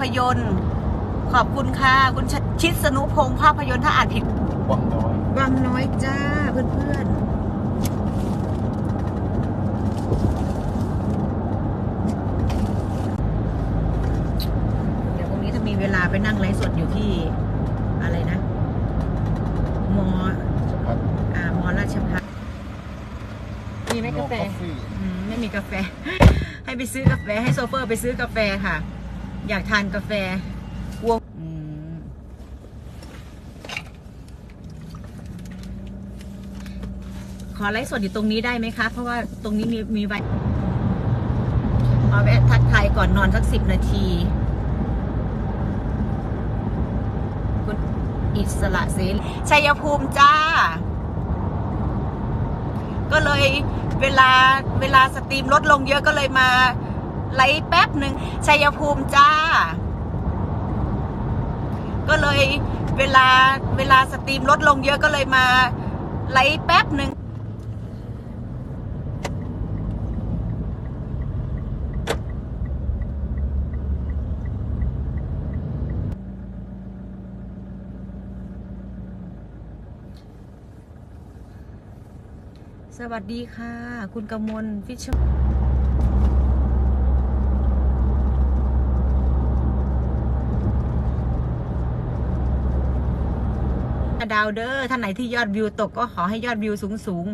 พยนตร์ ขอบคุณค่ะ คุณชชิดสนุพงศ์ภาพยนตร์ถ้าอ่านผิดวังน้อยวังน้อยจ้าเพื่อนๆเดี๋ยวพรุ่งนี้ถ้ามีเวลาไปนั่งไลฟ์สดอยู่ที่อะไรนะ มอสะพัดอ่ามอราชพัฒมีไหมกาแฟ No coffee อืมไม่มีกาแฟ ให้ไปซื้อกาแฟ ให้โซเฟอร์ไปซื้อกาแฟค่ะ อยากทานกาแฟกลัวอืมขอไลฟ์สดอยู่ตรงนี้ได้ไหมคะ เพราะว่าตรงนี้มีมีไว้มาแวะทักทายก่อนนอนสักสิบนาที คุณอิสระเสรีชัยภูมิจ้า ก็เลยเวลาเวลาสตรีมลดลงเยอะก็เลยมา ไลฟ์แป๊บหนึ่งชัยภูมิจ้า ก็เลยเวลาเวลาสตรีมลดลงเยอะก็เลยมาไลฟ์แป๊บหนึ่งสวัสดีค่ะ คุณกมลฟิชเชอร์ ดาวเดอร์ท่านไหนที่ยอดวิวตกก็ขอให้ยอดวิวสูงสูง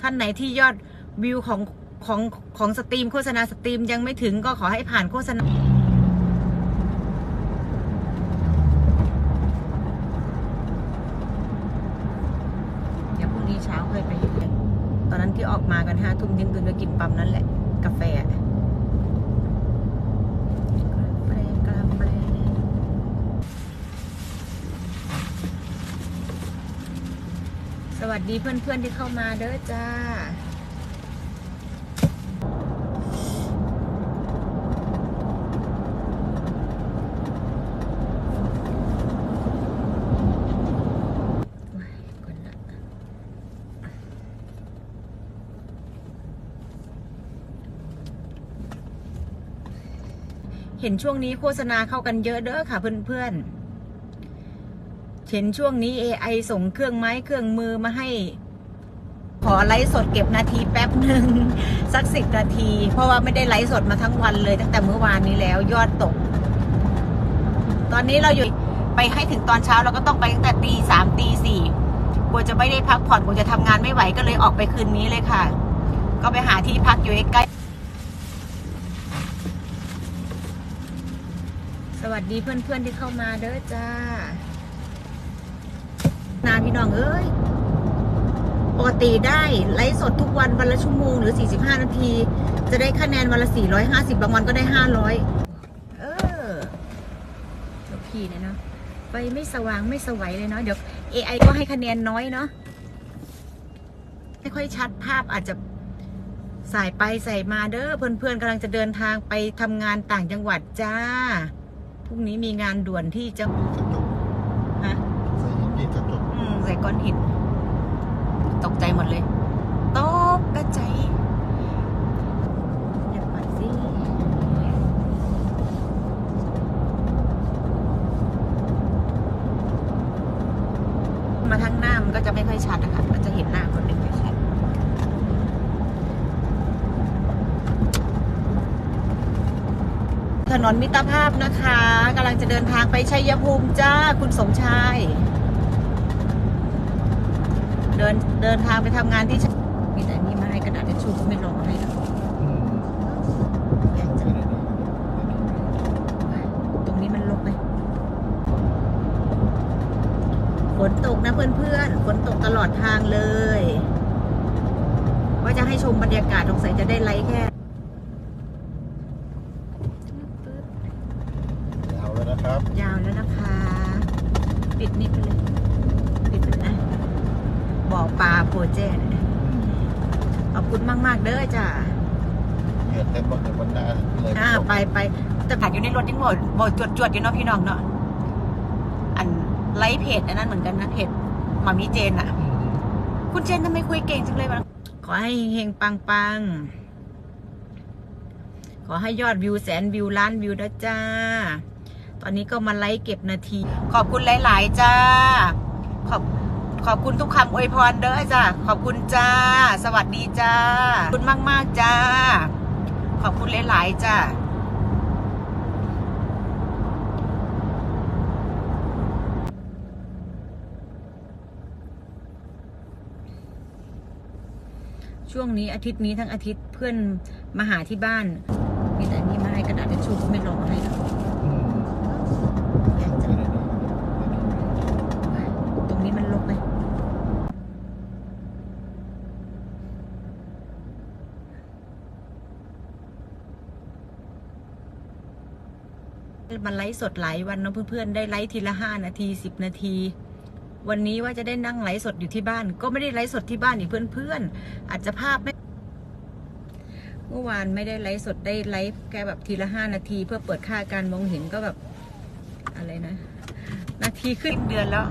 ท่านไหนที่ยอดวิวของของของสตรีมโฆษณาสตรีมยังไม่ถึงก็ขอให้ผ่านโฆษณาเดี๋ยวพรุ่งนี้เช้าค่อยไปเรียตอนนั้นที่ออกมากันห้าทุ่มเที่ยงคืนก็กินปั๊มนั่นแหละ กาแฟกาแฟกาแฟส วัสดีเพื่อนๆที่เข้ามาเด้อจ้าเห็นช่วงนี้โฆษณาเข้ากันเยอะเด้อค่ะเพื่อนๆ เห็นช่วงนี้ AI ส่งเครื่องไม้เครื่องมือมาให้ ขอไลฟ์สดเก็บนาทีแป๊บหนึ่งสักสิบนาที เพราะว่าไม่ได้ไลฟ์สดมาทั้งวันเลย ตั้งแต่เมื่อวานนี้แล้วยอดตก ตอนนี้เราอยู่ไปให้ถึงตอนเช้าเราก็ต้องไปตั้งแต่ตีสามตีสี่กลัวจะไม่ได้พักผ่อนกลัวจะทำงานไม่ไหวก็เลยออกไปคืนนี้เลยค่ะ ก็ไปหาที่พักอยู่ใกล้สวัสดีเพื่อนๆที่เข้ามาเด้อจ้า นาพี่น้องเอ้ยปกติได้ไลฟ์สดทุกวันวันละชั่วโมงหรือ 45 นาที จะได้คะแนนวันละ 450 บางวันก็ได้ 500 เออเดี๋ยวพี่เนี่ยเนาะไฟไม่สว่างไม่สวัยเลยเนาะเดี๋ยว AI ก็ให้คะแนนน้อยเนาะไม่ค่อยชัดภาพอาจจะสายไปใส่มาเด้อเพื่อนๆกำลังจะเดินทางไปทำงานต่างจังหวัดจ้าพรุ่งนี้มีงานด่วนที่จะ กระจก ฮะ ใส่หินกระจก อืมใส่ ก้อนหิน ตกใจหมดเลย ตกกระใจายอย่าปัดสิมาทางหน้ามันก็จะไม่ค่อยชัดนะคะมันจะเห็นหน้าคนหนึ่งไม่ชัดถนนมิตรภาพนะคะกำลังจะเดินทางไปชัยภูมิจ้าคุณสมชาย เดินเดินทางไปทำงานที่ชัยมีแต่นี่มาให้กระดาษทิชชู่ก็ไม่ลงมาให้หรอกอืมแย่จังตรงนี้มันลกไหมฝนตกนะเพื่อนๆฝนตกตลอดทางเลย ว่าจะให้ชมบรรยากาศสงสัยจะได้ไลค์แค่ ยาวแล้วนะครับ ยาวแล้วนะคะ ปิดนี่ไปเลย ปิดไปเลยนะ บ่อปลาโปรเจกต์ขอบคุณมาก ๆ เด้อจ้าเหยียดเต็มหมดเลยบนหน้าเลยอ่าไปไปแต่ผักอยู่ในรถยังบ่บ่จวดจวดๆอยู่เนาะพี่น้องเนาะอันไลฟ์เพจอันนั้นเหมือนกันนะเพจหมามีเจนอะอืมคุณเจนทำไมคุยเก่งจังเลยวะขอให้เฮงๆปังๆขอให้ยอดวิวแสนวิวล้านวิวนะจ้าอนนี้ก็มาไลฟ์เก็บนาที ขอบคุณหลาย ๆ จ้า ขอบ ขอบคุณทุกคำอวยพรเด้อจ้าขอบคุณจ้า สวัสดีจ้าขอบคุณมาก ๆ จ้า ขอบคุณหลาย ๆ จ้าช่วงนี้อาทิตย์นี้ทั้งอาทิตย์เพื่อนมาหาที่บ้าน มีแต่นี่มาให้กระดาษทิชชู่ก็ไม่รอให้แล้ว อืม แย่ เอาไป จัง ในนี้ในนี้ ตรงนี้มันลกไหม มันไลฟ์สดหลายวันเนอะเพื่อนๆได้ไลฟ์ทีละห้านาทีสิบนาที วันนี้ว่าจะได้นั่งไลฟ์สดอยู่ที่บ้าน ก็ไม่ได้ไลฟ์สดที่บ้านอีกเพื่อนๆ อาจจะภาพไม่เมื่อวานไม่ได้ไลฟ์สดได้ไลฟ์แค่แบบทีละห้านาที เพื่อเปิดค่าการมองเห็นก็แบบอะไรนะ นาทีขึ้นเดือนแล้ว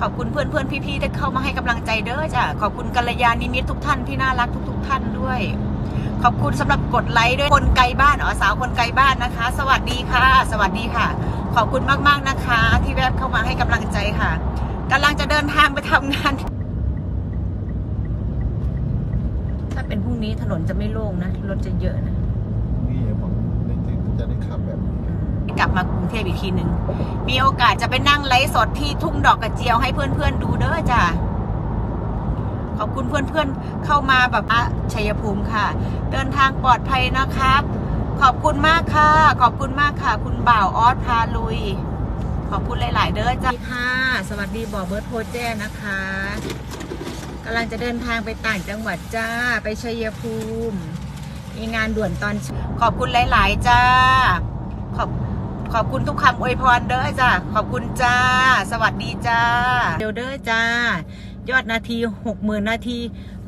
ขอบคุณเพื่อนเพื่อนๆพี่ๆที่เข้ามาให้กำลังใจเด้อจ้ะขอบคุณกัลยาณิมิตรทุกท่านที่น่ารักทุก ๆ ท่านด้วย ขอบคุณสำหรับกดไลค์ด้วยคนไกลบ้านอ๋อสาวคนไกลบ้านนะคะ สวัสดีค่ะ สวัสดีค่ะ ขอบคุณมากๆนะคะ ที่แวบเข้ามาให้กำลังใจค่ะกำลังจะเดินทางไปทำงาน ถ้าเป็นพรุ่งนี้ถนนจะไม่โล่งนะรถจะเยอะนะนี่ผมในที่จะได้ขับแบบนี้กลับมากรุงเทพอีกทีหนึ่งมีโอกาสจะไปนั่งไลฟ์สดที่ทุ่งดอกกระเจียวให้เพื่อนๆดูเด้อจ้ะ ขอบคุณเพื่อนๆเข้ามาแบบอะชัยภูมิค่ะ เดินทางปลอดภัยนะครับ ขอบคุณมากค่ะ ขอบคุณมากค่ะ คุณบ่าวออสพาลุย ขอบคุณหลาย ๆ เด้อจ้ะค่ะ สวัสดีบอเบิร์ตโพแจ้นะคะกำลังจะเดินทางไปต่างจังหวัดจ้าไปชัยภูมิมีงานด่วนตอนเช้าขอบคุณหลาย ๆ จ้า ขอบขอบคุณทุกคำอวยพรเด้อจ้าขอบคุณจ้า สวัสดีจ้าเดี๋ยวเด้อจ้า ยอดนาทีหกหมื่นนาที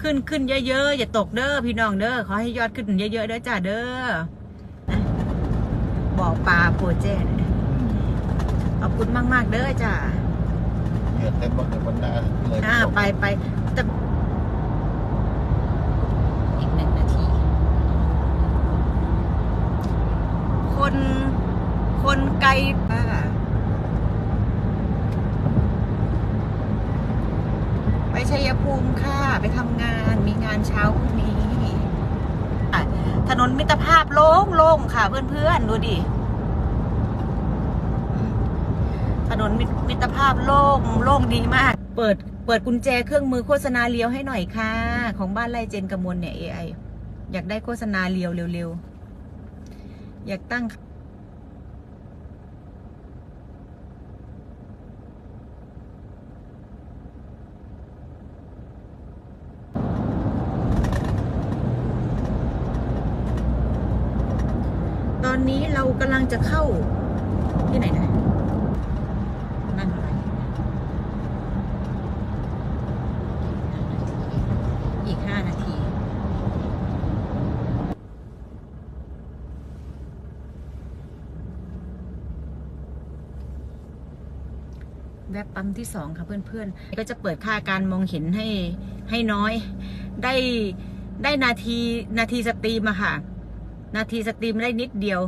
ขึ้นขึ้นเยอะๆอย่าตกเด้อพี่น้องเด้อขอให้ยอดขึ้นเยอะๆเด้อจ้าเด้อนะบอกปลาโปรเจกต์ขอบคุณมาก ๆ เด้อจ้าเหยื่อเต็มหมดเลยบนหน้าเลยอ่าไปไปแต่อีกหนึ่งนาที คนคนไกลป่าไป ชัยภูมิค่ะ ไปทำงานมีงานเช้าพรุ่งนี้ถนนมิตรภาพโล่งโล่งๆค่ะ เพื่อนๆ ดูดิ ถนนมิตรภาพโล่งโล่งดีมาก เปิดเปิดกุญแจเครื่องมือโฆษณาเลี้ยวให้หน่อยค่ะ ของบ้านไร่เจนกำมลเนี่ย AI อยากได้โฆษณาเลี้ยวเร็วๆ อยากตั้ง นี้เรากำลังจะเข้าที่ไหนนะนั่งอะไรอีกห้านาที แวบปั๊มที่สองค่ะเพื่อนๆ ก็จะเปิดค่าการมองเห็นให้ให้น้อย ได้ได้นาทีนาทีสตรีมอะค่ะ นาทีสตรีมได้นิดเดียว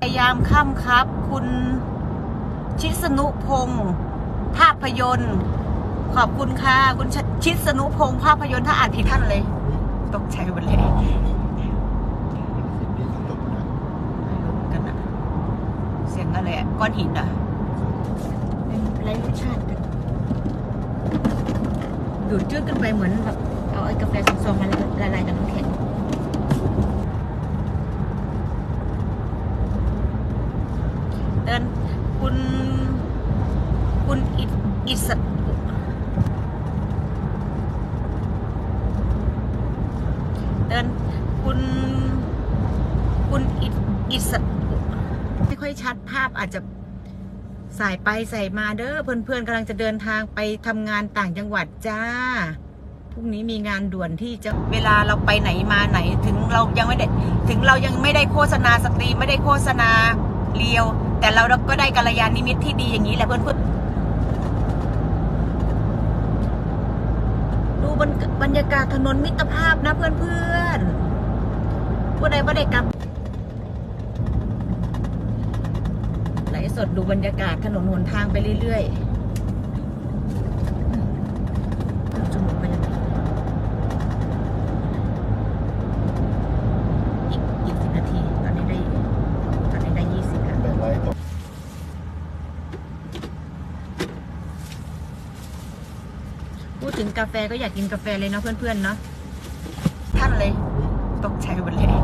พยายามค่ำครับ คุณชิสนุพงศ์ภาพยนตร์ ขอบคุณค่ะ คุณชชิสนุพงศ์ภาพยนตร์ถ้าอ่านผิดท่านเลยตกใจหมดเลยเป็นสิ่งที่จบนะไม่รู้เหมือนกันอะเสียงอะไรอะก้อนหินอะเป็นไรรสชาติกันดูดจืดกันไปเหมือนแบบเอาไอ้กาแฟซองๆมาละลายกับน้ำแข็ง เดินคุณ คุณอิอิสเดินคุณ คุณอิอิสไม่ค่อยชัดภาพอาจจะสายไปใส่มาเด้อเพื่อนๆกำลังจะเดินทางไปทำงานต่างจังหวัดจ้าพรุ่งนี้มีงานด่วนที่จะเวลาเราไปไหนมาไหนถึงเรายังไม่ได้ถึงเรายังไม่ได้โฆษณาสตรีมไม่ได้โฆษณาเรียว แต่เราก็ได้กัลยาณิมิตที่ดีอย่างนี้แหละเพื่อนๆดูบรรบรรยากาศถนนมิตรภาพนะเพื่อนๆผู้ใดว่าได้กลับไหลสสดดูบรรยากาศถนนหนทางไปเรื่อยๆชั่วโมงก็ยังมีอีกอีกสิบนาที ตอนนี้ได้ ตอนนี้ได้ยี่สิบแล้ว เป็นไรตก พูดถึงกาแฟก็อยากกินกาแฟเลยเนาะเพื่อนๆเนาะท่านเลยตกใจหมดเลย